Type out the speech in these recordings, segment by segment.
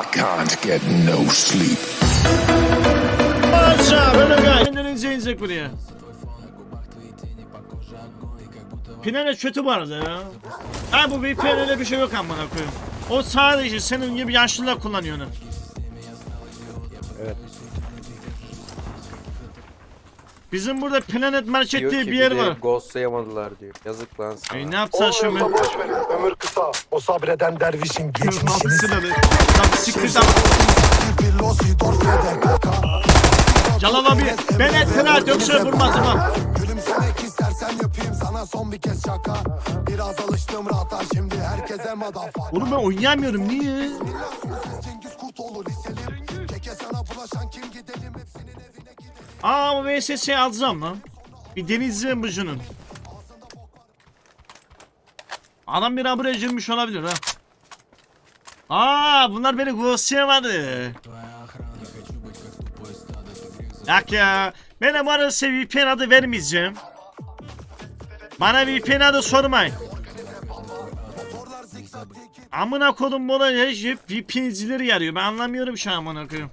I can't get no sleep. Pinane kötü bu arada ya. Ha bu VPN öyle bir şey yok amına koyayım. O sadece senin gibi yaşlılar kullanıyor onu. Bizim burada Planet Market Diyor diye ki bir yer var. ghostlayamadılar diyor. Yazık lan sana. E, ne yapsan da boş verin. Ömür kısa. O sabreden dervişin geçmişini Mabısın öyle. Lan siktir lan. Celal abi ben ettiler yoksa vurmazdım ha. Gülümsemek istersen yapayım sana son bir kez şaka Biraz alıştım rahata şimdi herkese madafa Oğlum ben oynayamıyorum niye? Cengiz Kurtoğlu liselim Keke sana bulaşan Aa bu VSS'yi alacağım lan. Bir denizliyim bucunun. Adam bir abure girmiş olabilir ha. Aa bunlar beni ghostlayamadı. Yak ya. Ben size VPN adı vermeyeceğim. Bana VPN adı sormayın. Amına kodum bu da hep VPN'cileri yarıyor. Ben anlamıyorum şu an amına koyayım.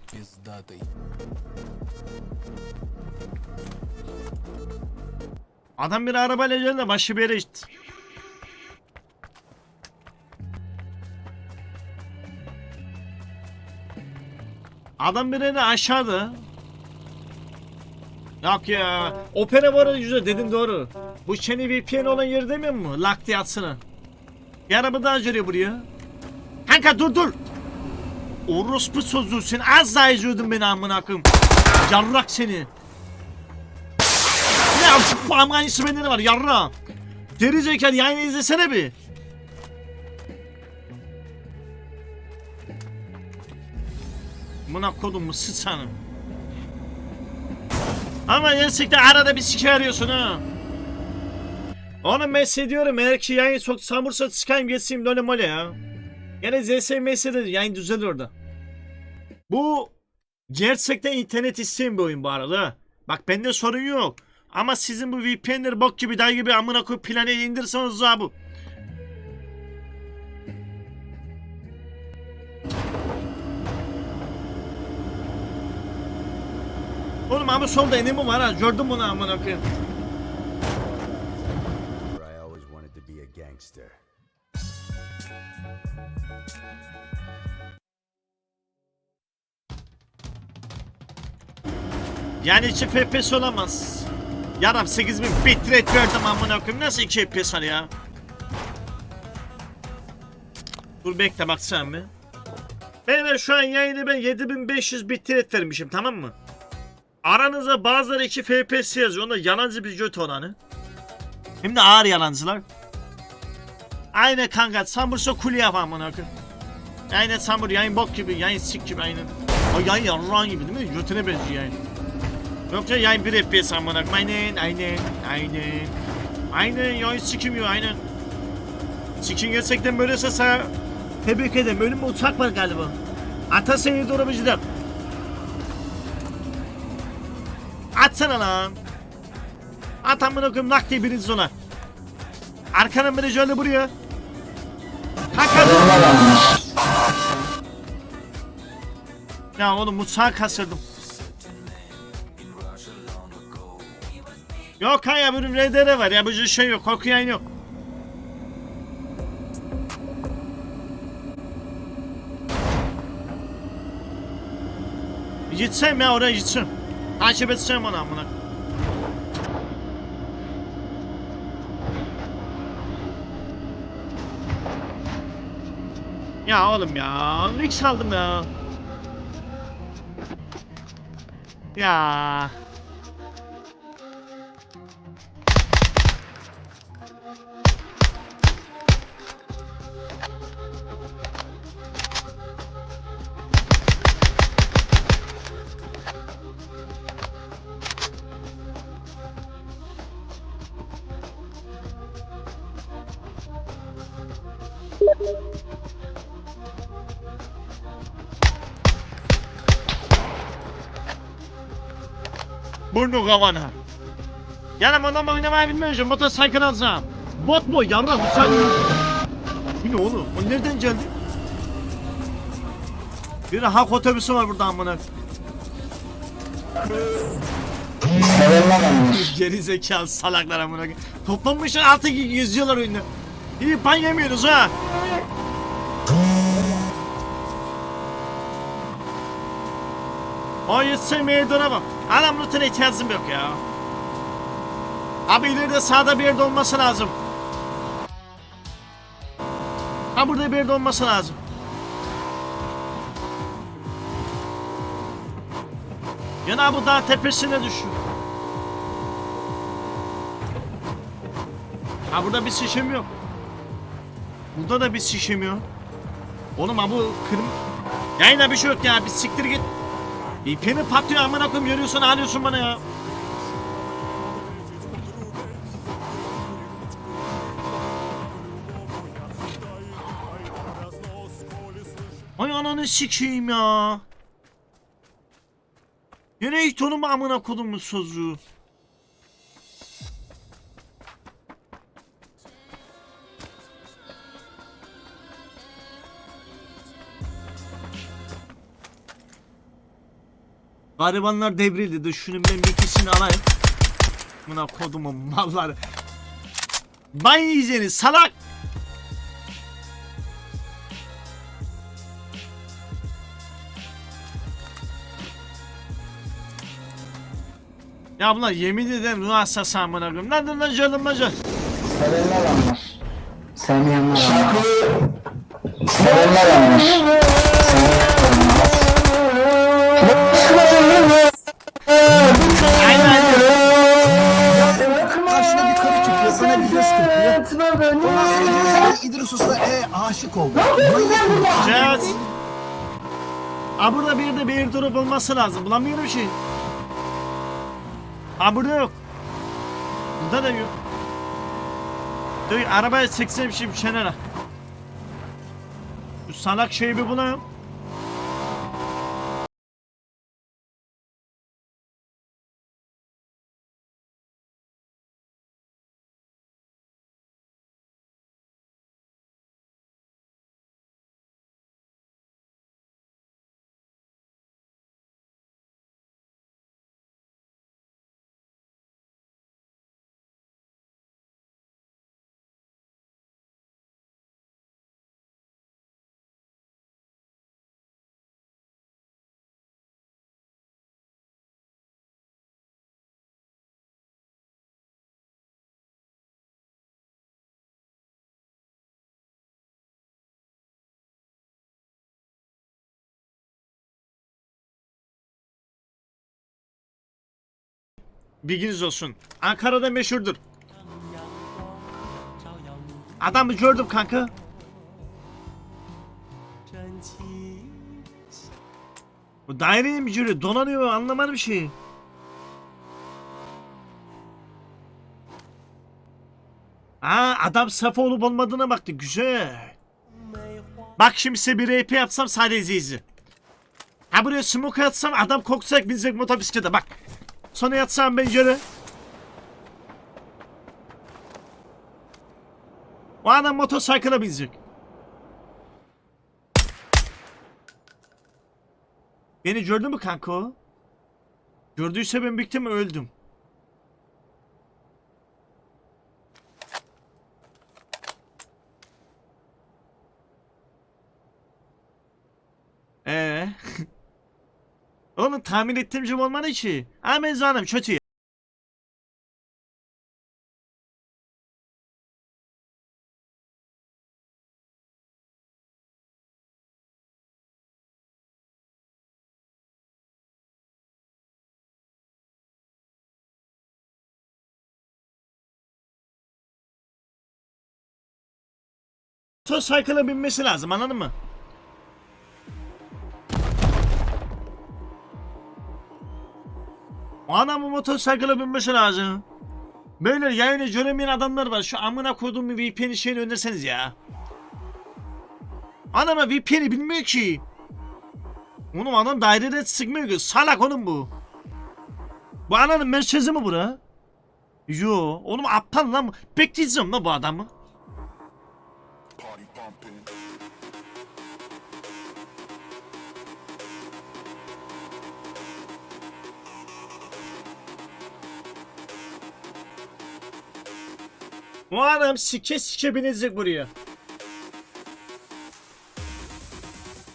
Adam bir arabayla geldi başı bir gitti. Adam bir yere aşağıda. Yok ya. Opera var yüzde dedin doğru. Bu Çeni VPN olan yer demiyor mu? Lak diye atsana. Bir araba daha geliyor buraya. Kanka dur dur. Orospu sözü sen az daha izliyordun beni amına koyayım. Yarrak seni. Amganisi bende ne var yarra. Geri zekalı yayını izlesene bir. Buna kodum mu sıçanım. Ama gerçekten arada bir sike arıyorsun ha. Oğlum ben size diyorum eğer ki yayın çok samursa çıkayım geçeyim lole mole ya. Yine ZSMS'de de yayın düzelir orada. Bu gerçekten internet isteyen bir oyun bu arada. Bak bende sorun yok. Ama sizin bu VPN'leri bok gibi day gibi amına koyup planı indirseniz daha bu. Oğlum abi solda enemi var ha. Gördüm bunu amına koyayım. Yani 2 FPS olamaz. Yaram 8000 bitrate verdim amına koyayım. Nasıl 2 FPS var ya? Dur bekle bak sen mi? Beyler şu an yayını ben 7500 bitrate vermişim tamam mı? Aranızda bazıları 2 FPS yazıyor. Onda yalancı bir göt olanı. Hem de ağır yalancılar. Aynen kanka Sambursa kuli yap amına koyayım. Aynen Sambur yayın bok gibi, yayın sik gibi aynen. O yayın yarran gibi değil mi? Götüne benziyor yayın. Yoksa yayın bir FPS amına. Aynen, aynen, aynen. Aynen yayın sikimiyor aynen. Sikin gerçekten böylese sana tebrik ederim. Önümde uçak var galiba. Ata seni doğru bir Atsana lan. At amına koyayım nakdi birinci zona. Arkadan biri şöyle buraya. Dur. Ya oğlum uçağı kaçırdım. Yok ha ya benim RDR var ya bu şey yok korku yayın yok. Gitsem ya oraya gitsem. Takip etsem onu amına. Ya oğlum ya. Mix aldım ya. Ya. Burnu kavana. Yani adam oynamayı bilmiyorum. Motosiklet alacağım. Bot mu? Yavrum sen... Bu ne oğlum? O nereden geldi? Bir halk otobüsü var burada amına. Geri zekalı salaklar amına. Toplanmışlar altı gibi geziyorlar oyunda. İyi pan yemiyoruz ha. O yetse meydana bak. Adam lootuna ihtiyacım yok ya. Abi ileride sağda bir yerde olması lazım. Ha burada bir yerde olması lazım. Yana bu dağ tepesine düşün. Ha burada bir şişim yok. Burada da bir şişim yok. Oğlum ha bu kırm... Yayına bir şey yok ya bir siktir git. İpini patlıyor amına koyayım yürüyorsun ağlıyorsun bana ya. Ay ananı sikeyim ya. Yine ilk tonum amına kodumun sözü. Garibanlar devrildi. Dur şunun ben bir ikisini alayım. Buna kodumun malları. Ban yiyeceğiniz salak. Ya bunlar yemin ederim ruh hastası amına koyayım. Lan dur lan canım canım. Sevenler anlar. Sevmeyenler anlar. Sevenler anlar. Ondan sonra diyorsun ki İdris Usta e, aşık oldu. Evet. Aa burada bir de bir airdrop olması lazım. Bulamıyorum şey. Aa burada yok. Burada da yok. Dur arabaya çeksem şimdi kenara. Şu salak şeyi bir bulayım. Bilginiz olsun. Ankara'da meşhurdur. Adamı gördüm kanka. Bu daireye mi giriyor? Dolanıyor anlamadım bir şey. Aa adam saf olup olmadığına baktı. Güzel. Bak şimdi size bir RP yapsam sadece izle. Ha buraya smoke atsam adam kokacak binecek motobisiklete bak. Sonra yatsam ben yere. O adam motosiklet'e binecek. Beni gördü mü kanka o? Gördüyse ben bittim öldüm. Ee. Oğlum tahmin ettiğim gibi olmadı ki. Ama zanım kötü. Motorcycle'a binmesi lazım anladın mı? O adamın motorsikle binmesi lazım. Böyle yayını göremeyen adamlar var. Şu amına koyduğum bir VPN şeyini önerseniz ya. Adama VPN'i bilmiyor ki. Oğlum adam dairede sıkmıyor ki. Salak oğlum bu. Bu ananın merkezi mi bura? Yo. Oğlum aptal lan. Bekleyeceğim lan bu adamı. O adam sike sike binecek buraya.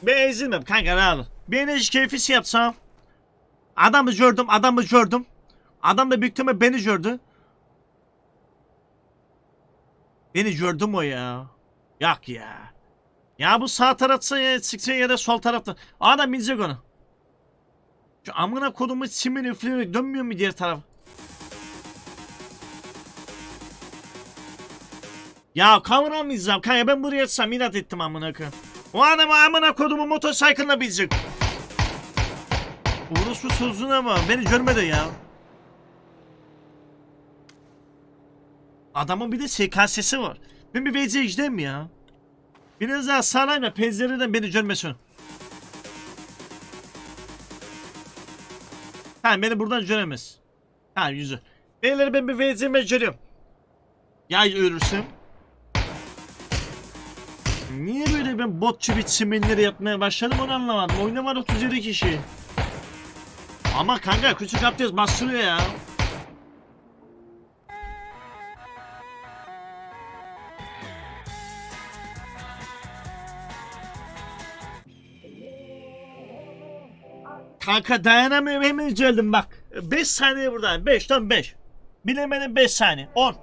Ben ezilmem kanka rahat ol. Bir enerji keyfisi yapsam. Adamı gördüm, adamı gördüm. Adam da büyük beni gördü. Beni gördüm o ya. Yok ya. Ya bu sağ tarafta ya sıksa ya da sol tarafta. Adam binecek onu. Şu amına kodumu simin üfleyerek dönmüyor mu diğer taraf? Ya kavramayacağım kanka ben buraya yatsam inat ettim amına koyayım. O adamı amına kodumu motosikletine binecek. Orospu sözüne ama beni görmedi ya. Adamın bir de SKS'si var. Ben bir gideyim mi ya? Biraz daha sağlayma pencereden beni görmesin. Ha beni buradan göremez. Ha yüzü. Beyler ben bir VC'me görüyorum. Ya ölürsem? Niye böyle ben botçu bit siminleri yapmaya başladım onu anlamadım. Oyunda var 37 kişi. Ama kanka küçük abdest bastırıyor ya. Kanka dayanamıyorum hemen geldim bak. 5 saniye buradayım. 5 tam 5. Bilemedim 5 saniye. 10.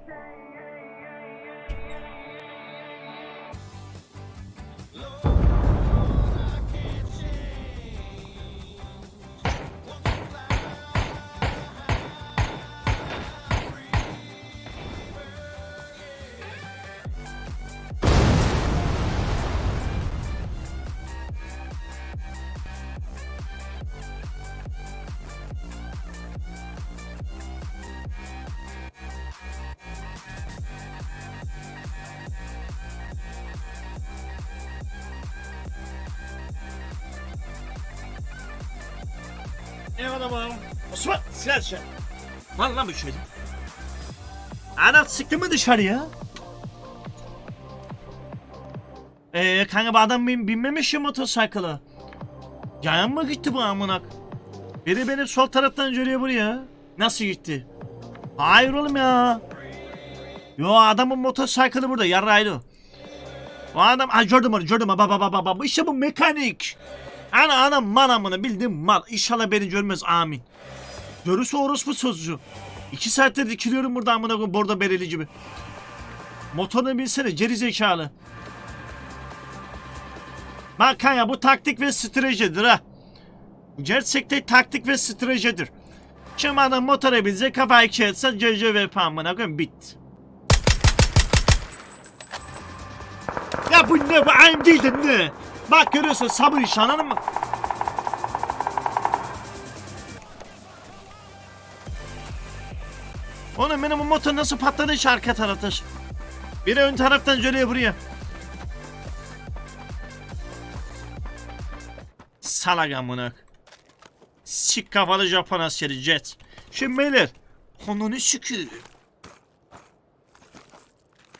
Babam. Osman silah dışarı. Var lan bu şey. Anam sıktı mı dışarıya? Eee kanka bu adam bin, binmemiş ya motosikla. Yayan mı gitti bu amınak? Biri benim sol taraftan görüyor buraya. Nasıl gitti? Hayır oğlum ya. Yo adamın motosikli burada yarraydı. O adam ha gördüm onu gördüm baba baba baba işte bu mekanik. Ana anam manamını bildim mal. İnşallah beni görmez amin. Görürse orospu sözcü. İki saattir dikiliyorum burada amına koyayım bordo bereli gibi. Motorunu bilsene geri zekalı. Bak ya bu taktik ve stratejidir ha. Gerçekten taktik ve stratejidir. Şimdi adam motora binecek kafa iki etse CCVP amına koyayım bit. Ya bu ne bu ayım ne? Bak görüyorsun sabır işi anladın mı? Oğlum benim bu motor nasıl patladı hiç arka tarafta. Biri ön taraftan görüyor buraya. Salak amına. Sik kafalı Japon askeri jet. Şimdi beyler. Onunu şükür.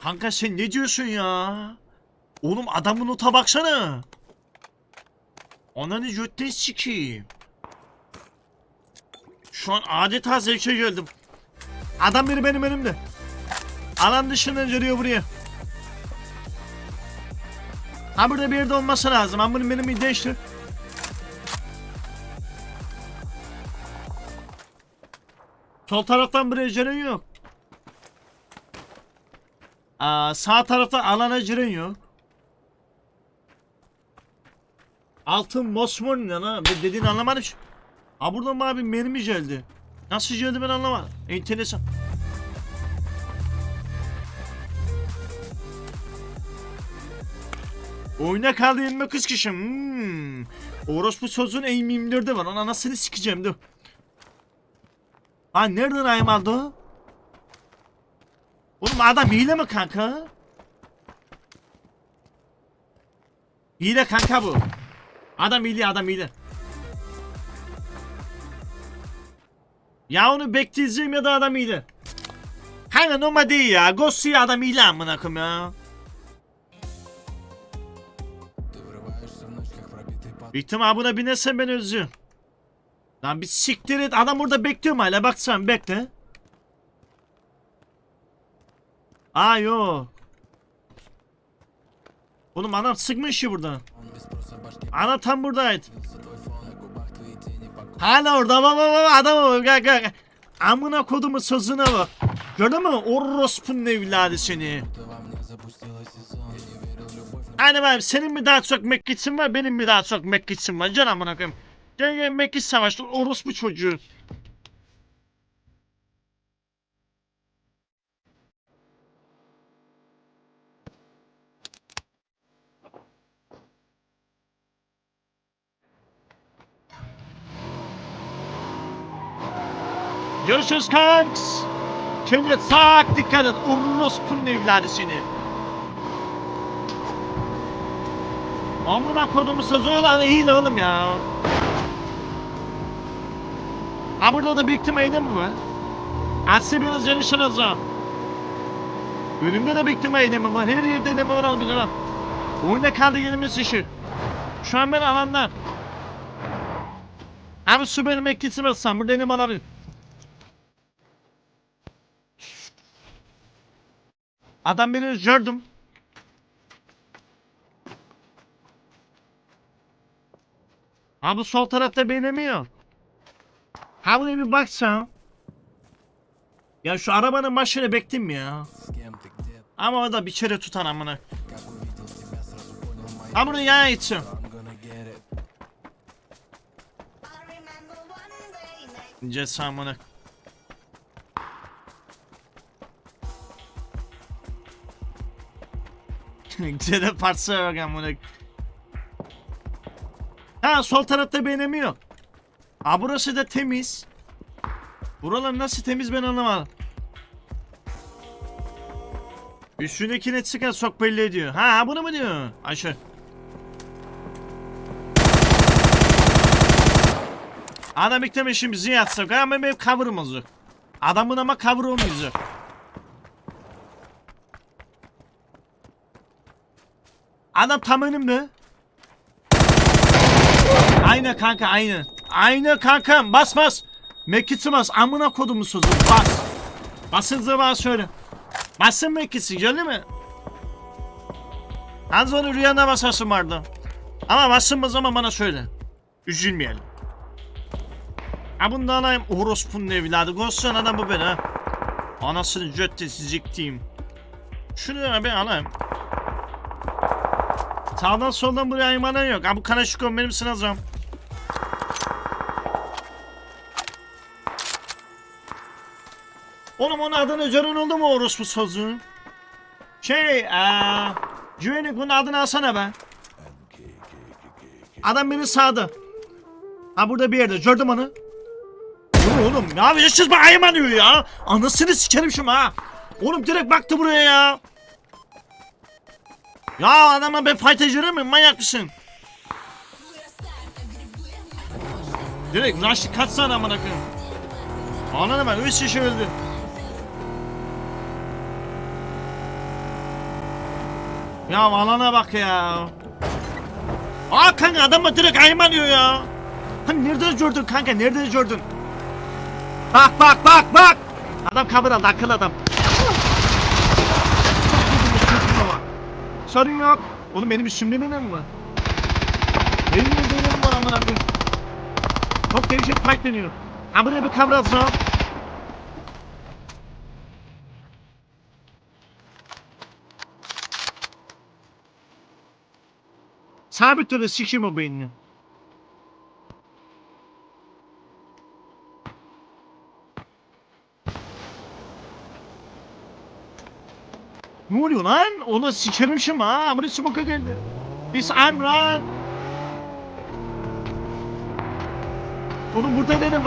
Kanka sen ne diyorsun ya? Oğlum adamın nota baksana. Ananı götten sikeyim. Şu an adeta zevke geldim. Adam biri benim önümde. Alan dışından geliyor buraya. Ha burada bir yerde olması lazım. Ben bunu benim bir değiştir. Sol taraftan buraya giren yok. Aa, sağ tarafta alana giren yok. Altın mosmor ne lan? Dediğini anlamadım. ki. Ha buradan bana bir mermi geldi. Nasıl geldi ben anlamadım. Enteresan. Oyuna kaldı 29 kişi. Hmm. Orospu sözün M24'de var. Ona nasıl sikeceğim dur. Ha nereden ayım aldı? Oğlum adam hile mi kanka? Hile kanka bu. Adam hile adam hile. Ya onu bekleyeceğim ya da adam hile. Kanka normal değil ya. Ghost'u adam hile amına koyayım ya. Büyük ihtimal buna binersen ben özlüyorum. Lan bir siktir et. Adam burada bekliyorum hala. Baksana bekle. Aa yo. Oğlum anam sıkmış ya burada. Ana tam buradaydı. Hala orada baba baba adam bak gel gel. Amına kodumu sözüne bak. Gördün mü? Orospu'nun evladı seni. Hani ben senin mi daha çok Mekkisin var benim mi daha çok Mekkisin var can amına koyayım. Gel gel Mekkis savaştı orospu çocuğu. Görüşürüz kanks. Kendine sak dikkat et. Orospu'nun evladı seni. Amına kodumu sözü olan de oğlum ya. Ha burada da büyük ihtimalle mi var? Atsı biraz yarışırız ha. Önümde de ihtimalle mi var? Her yerde de var olabilir ha? Oyunda kaldı yerimiz işi. Şu an ben alandan. Abi su benim etkisi bassam burada elim alamıyor. Adam beni gördüm. Ha bu sol tarafta beğenemiyor. Ha buraya bir baksan. Ya şu arabanın başını bekleyeyim ya. Ama o da bir kere tutan amına. Ha bunu yana içsin. İnce samını. İnce de parçaya bak amına. Ha sol tarafta beğenemiyor. Ha burası da temiz. Buralar nasıl temiz ben anlamadım. Üstündekine çıkan çok belli ediyor. Ha bunu mu diyor? Ayşe. Adam beklemişim bizi yatsak ama benim cover'ım olacak. Adamın ama cover olmayacak. Adam tam önümde. Aynı kanka aynı. Aynı kanka bas bas. Mekit'i bas amına kodumu sözü bas. Basınca bas şöyle. Basın Mekit'i gördün mü? Az onu rüyana basasın vardı. Ama basın o zaman bana söyle. Üzülmeyelim. Ha bunu da alayım. Orospu'nun evladı. Gossan adam bu ben ha. Anasını cöttesi ziktiğim. Şunu da ben alayım. Sağdan soldan buraya aymanan yok. Ha bu Kanaşikon benim sınavım. Oğlum onun adını Ceren oldu mu orospu sözü? Şey, eee... Güvenlik bunun adını alsana be. Adam beni sağdı. Ha burada bir yerde gördüm onu. Dur oğlum ya yaşız bir ayman diyor ya. Anasını sikerim şunu ha. Oğlum direkt baktı buraya ya. Ya adama ben fight ediyorum muyum? Manyak mısın? Direkt rush katsana amına koyayım. Anladım ben 3 kişi öldü. Ya alana bak ya. Aa kanka adamı direkt ayman diyor ya. Hani nerede gördün kanka nerede gördün? Bak bak bak bak. Adam kabul aldı akıl adam. Sorun yok. Oğlum benim üstümde mi mi var? Benim de benim var amına koyayım. Çok değişik fight. Ha buraya bir kamera atsana. Sabit dur sikeyim o beynini. Ne oluyor lan? Onu sikerim şimdi ha. Amına smoke'a geldi. Biz I'm run. Oğlum burada dedim.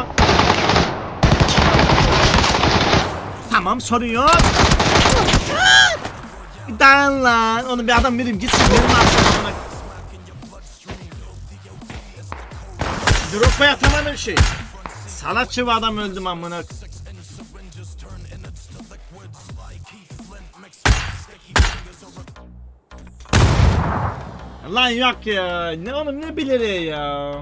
Tamam sorun yok. Dan lan. Onu bir adam vereyim gitsin. Benim arkama bak. Drop'a tamamen şey. Sanatçı bir adam öldüm amına. Lan yok ya. Ne oğlum ne bilir ya.